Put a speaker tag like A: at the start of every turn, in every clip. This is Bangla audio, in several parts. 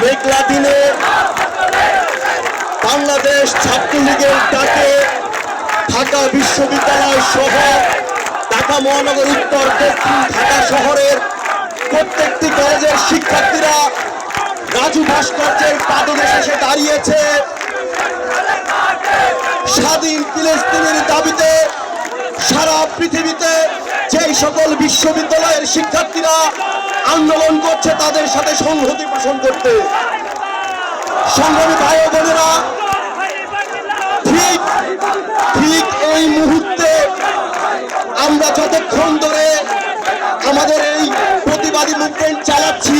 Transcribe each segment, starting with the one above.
A: মেঘলা দিনে বাংলাদেশ ছাত্রলীগের ডাকে ঢাকা বিশ্ববিদ্যালয় সহ ঢাকা মহানগর উত্তর দক্ষিণ ঢাকা শহরের প্রত্যেকটি কলেজের শিক্ষার্থীরা রাজু ভাস্কর্যের পাদদেশে এসে দাঁড়িয়েছে। স্বাধীন ফিলিস্তিনের দাবিতে সারা পৃথিবীতে সকল বিশ্ববিদ্যালয়ের শিক্ষার্থীরা আন্দোলন করছে তাদের সাথে সংহতি পোষণ করতে। সংগ্রামী ভাই বোনেরা, ঠিক ঠিক এই মুহূর্তে আমরা যতক্ষণ ধরে আমাদের এই প্রতিবাদী মুভমেন্ট চালাচ্ছি,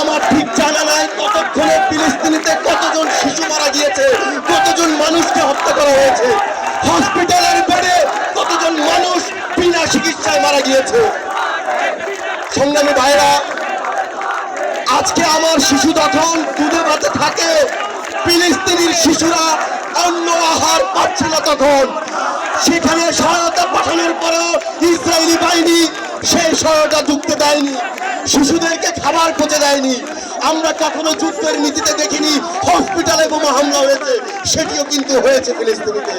A: আমার ঠিক জানা নাই কতক্ষণে ফিলিস্তিনিতে কতজন শিশু মারা গিয়েছে, কতজন মানুষকে হত্যা করা হয়েছে। হসপিটালের বেডে কতজন মানুষ বিনা চিকিৎসায় মারা গিয়েছে সংগ্রামী ভাইরা আজকে আমার শিশু যখন দুধে ভাতে থাকে, ফিলিস্তিনির শিশুরা অন্য আহার পাচ্ছে না তখন। সেখানে সহায়তা পাঠানোর পরেও ইসরায়েলি বাহিনী সেই সহায়তা যুক্তে দেয়নি, শিশুদেরকে খাবার পচে দেয়নি। আমরা কখনো যুদ্ধের নীতিতে দেখিনি হসপিটালে বোমা হামলা হয়েছে, সেটিও কিন্তু হয়েছে ফিলিস্তিনিতে।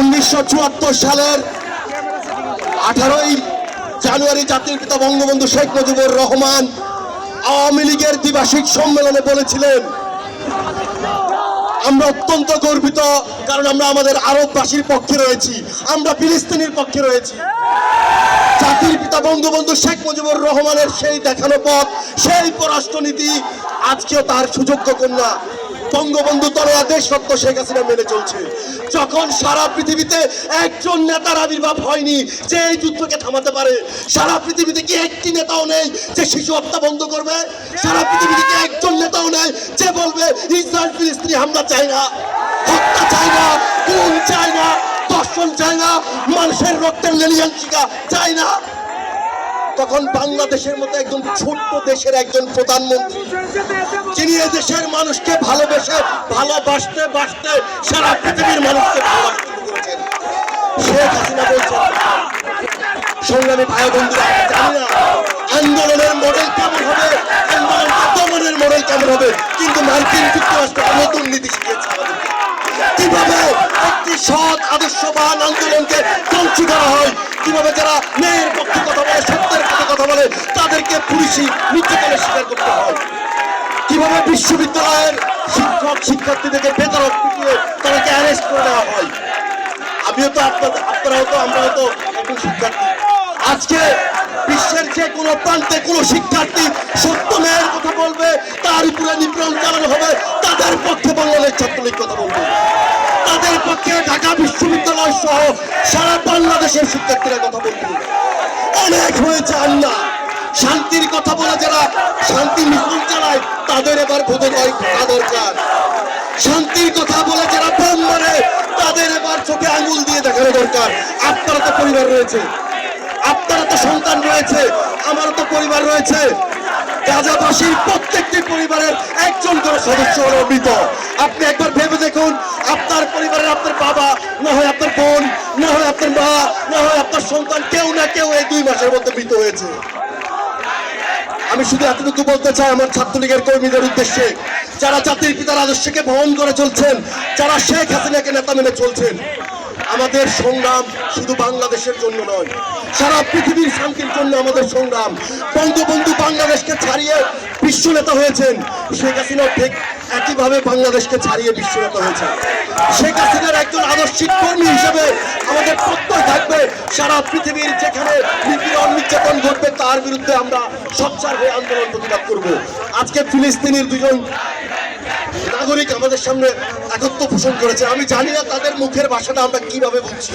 A: উনিশশো চুয়াত্তর সালের আঠারোই জানুয়ারি জাতির পিতা বঙ্গবন্ধু শেখ মুজিবুর রহমান আওয়ামী লীগের দ্বিবার্ষিক সম্মেলনে বলেছিলেন, আমরা অত্যন্ত গর্বিত, কারণ আমরা আমাদের আরববাসীর পক্ষে রয়েছি, আমরা ফিলিস্তিনির পক্ষে রয়েছি। জাতির পিতা বঙ্গবন্ধু শেখ মুজিবুর রহমানের সেই দেখানো পথ, সেই পররাষ্ট্রনীতি আজকেও তার সুযোগ্য কন্যা। বঙ্গবন্ধু দেশ সত্য শেখ হাসিনা মেনে চলছে। যখন সারা পৃথিবীতে একজন নেতার আবির্ভাব হয়নি, যে এই যুদ্ধকে থামাতে পারে, সারা পৃথিবীতে কি একটি নেতাও নেই যে শিশু হত্যা বন্ধ করবে? সারা পৃথিবীতে কি একজন নেতাও নেই যে বলবে, ইসরায়েল ফিলিস্তিনি হামলা চাই না, হত্যা চাই না, খুন চাই না দর্শন চাই না, মানুষের রক্তের লেলিয়ান শিকা চাই না। তখন বাংলাদেশের মতো একজন ছোট্ট দেশের একজন প্রধানমন্ত্রী, যিনি দেশের মানুষকে ভালোবেসে, ভালোবাসতে বাসতে সারা পৃথিবীর মানুষকে শেখ হাসিনা বলছেন, সংগ্রামী ভাই বন্ধুরা আন্দোলনের মডেল কেমন হবে আন্দোলনকে দমনের মডেল কেমন হবে, কিন্তু মার্কিন যুক্তরাষ্ট্র নতুন নীতি শিখেছে কীভাবে একটি সৎ, আদর্শবান আন্দোলনকে ধ্বংস করা হয়, কীভাবে যারা মেয়ের পক্ষে কথা বলে সত্যের কথা তাদেরকে পুলিশি নির্যাতনের শিকার করতে হয়। কীভাবে বিশ্ববিদ্যালয়ের শিক্ষক, শিক্ষার্থীদেরকে বেতরক পিটিয়ে তাদেরকে অ্যারেস্ট করে দেওয়া হয়? আমিও তো আপনাদের আপনারাও তো, আমরাও তো একজন শিক্ষার্থী। আজকে বিশ্বের যে কোনো প্রান্তে কোনো শিক্ষার্থী সত্য ন্যায়ের কথা বলবে তার উপরে নিপীড়ন চালানো হবে, তাদের পক্ষে বাংলাদেশ ছাত্রলীগ কথা বলবে। তাদের পক্ষে ঢাকা বিশ্ববিদ্যালয় সহ সারা বাংলাদেশের শিক্ষার্থীরা কথা বলবে। অনেক হয়েছে আন্না শান্তির কথা বলে যারা শান্তি মিছিল চালায় তাদের এবার বোধোদয় করা দরকার। শান্তির কথা বলে যারা বোম মারে, তাদের এবার চোখে আঙুল দিয়ে দেখানো দরকার। আপনারা তো পরিবার রয়েছে। আপনারা তো সন্তান রয়েছে। আমার তো পরিবার রয়েছে। গাজাবাসীর প্রত্যেকটি পরিবারের একজন করে সদস্য হলো মৃত। আপনি একবার ভেবে দেখুন, আপনার পরিবারের আপনার বাবা, না হয় আপনার বোন, না হয় আপনার মা, না হয় আপনার সন্তান, কেউ না কেউ এই দুই মাসের মধ্যে মৃত হয়েছে। আমি শুধু এতটুকু বলতে চাই আমার ছাত্রলীগের কর্মীদের উদ্দেশ্যে, যারা জাতির পিতার আদর্শকে বহন করে চলছেন, যারা শেখ হাসিনাকে নেতা মেনে চলছেন আমাদের সংগ্রাম শুধু বাংলাদেশের জন্য নয়, সারা পৃথিবীর শান্তির জন্য আমাদের সংগ্রাম। বঙ্গবন্ধু বাংলাদেশকে ছাড়িয়ে বিশ্ব নেতা হয়েছেন শেখ হাসিনাও ঠিক একইভাবে বাংলাদেশকে ছাড়িয়ে বিশ্ব নেতা হয়েছে শেখ হাসিনার একজন আদর্শিক কর্মী হিসেবে আমাদের প্রত্যয় থাকবে। সারা পৃথিবীর যেখানে নিপীড়ন নির্যাতন ঘটবে, তার বিরুদ্ধে আমরা সচ্চার হয়ে আন্দোলন প্রতিবাদ করব। আজকে ফিলিস্তিনের দুজন নাগরিক আমাদের সামনে একত্র পোষণ করেছে। আমি জানি না তাদের মুখের ভাষাটা আমরা কীভাবে বুঝছি।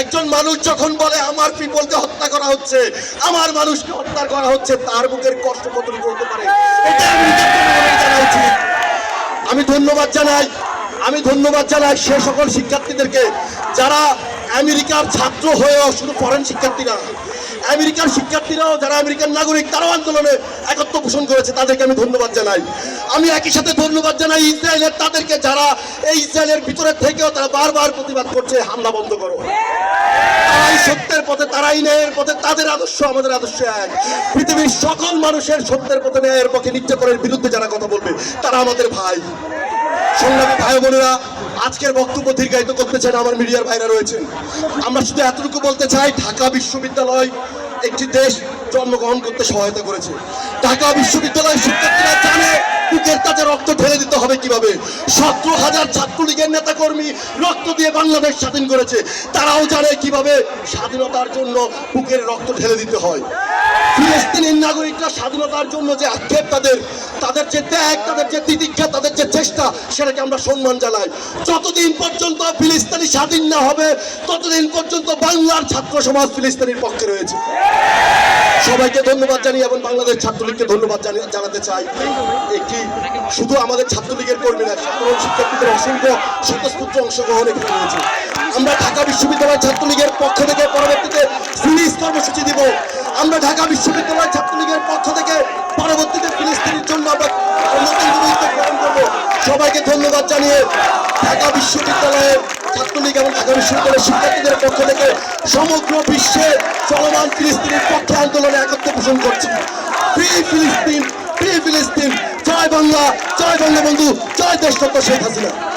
A: একজন মানুষ যখন বলে, আমার পিপলকে হত্যা করা হচ্ছে, আমার মানুষকে হত্যা করা হচ্ছে, তার মুখের কষ্ট কতটুকু হতে পারে? আমি ধন্যবাদ জানাই। আমি ধন্যবাদ জানাই সে সকল শিক্ষার্থীদেরকে, যারা আমেরিকার ছাত্র হয়েও শুধু ফরেন শিক্ষার্থী না আমেরিকার শিক্ষার্থীরাও, যারা আমেরিকান নাগরিক, তারাও আন্দোলনে একত্র পোষণ করেছে, তাদেরকে আমি ধন্যবাদ জানাই। আমি একই সাথে ধন্যবাদ জানাই ইসরায়েলের, তাদেরকে যারা এই ইসরায়েলের ভিতরে থেকেও তারা বারবার প্রতিবাদ করছে, হামলা বন্ধ করো। সত্যের পথে, তারাই ন্যায়ের পথে, তাদের আদর্শ আমাদের আদর্শ এক। পৃথিবীর সকল মানুষের সত্যের পথে, ন্যায়ের পক্ষে নির্যাতনের বিরুদ্ধে যারা কথা বলবে, তারা আমাদের ভাই। সংগ্রামী ভাই বোনেরা আজকের বক্তব্য দীর্ঘায়িত করতে চাই আমার মিডিয়ার ভাইরা রয়েছেন আমরা শুধু এতটুকু বলতে চাই, ঢাকা বিশ্ববিদ্যালয় একটি দেশ জন্মগ্রহণ করতে সহায়তা করেছে। ঢাকা বিশ্ববিদ্যালয়ের শিক্ষার্থীরা জানে বুকের তাজা রক্ত ঢেলে দিতে হবে কীভাবে? সতেরো হাজার ছাত্রলীগের নেতাকর্মী রক্ত দিয়ে বাংলাদেশ স্বাধীন করেছে। তারাও জানে কীভাবে স্বাধীনতার জন্য বুকের রক্ত ঢেলে দিতে হয়। ফিলিস্তিনের নাগরিকরা স্বাধীনতার জন্য যে আক্ষেপ তাদের তাদের যে ত্যাগ, তাদের যে তিতিক্ষা, তাদের যে চেষ্টা, সেটাকে আমরা সম্মান জানাই। যতদিন পর্যন্ত ফিলিস্তিনি স্বাধীন না হবে, ততদিন পর্যন্ত বাংলার ছাত্র সমাজ ফিলিস্তিনির পক্ষে রয়েছে। সবাইকে ধন্যবাদ জানিয়ে এবং বাংলাদেশ ছাত্রলীগকে ধন্যবাদ জানি- জানাতে চাই। একটি শুধু আমাদের ছাত্রলীগের কর্মী না সাধারণ শিক্ষার্থীদের অসংখ্য স্বতঃস্ফূর্ত অংশগ্রহণ এখানে রয়েছে। আমরা ঢাকা বিশ্ববিদ্যালয় ছাত্রলীগের পক্ষ থেকে পরবর্তীতে সিরিজ কর্মসূচি দিব। আমরা ঢাকা বিশ্ববিদ্যালয় ছাত্রলীগের পক্ষ থেকে পরবর্তীতে ফিলিস্তিনের জন্য আমরা গ্রহণ করব। সবাইকে ধন্যবাদ জানিয়ে ঢাকা বিশ্ববিদ্যালয়ের ছাত্রলীগ এবং ঢাকা বিশ্ববিদ্যালয়ের শিক্ষার্থীদের পক্ষ থেকে সমগ্র বিশ্বে চলমান ফিলিস্তিনের পক্ষে আন্দোলনে একত্র পোষণ করছি। ফ্রি ফিলিস্তিন ফ্রি ফিলিস্তিন জয় বাংলা জয় বঙ্গবন্ধু জয় দেশরত্ন শেখ হাসিনা।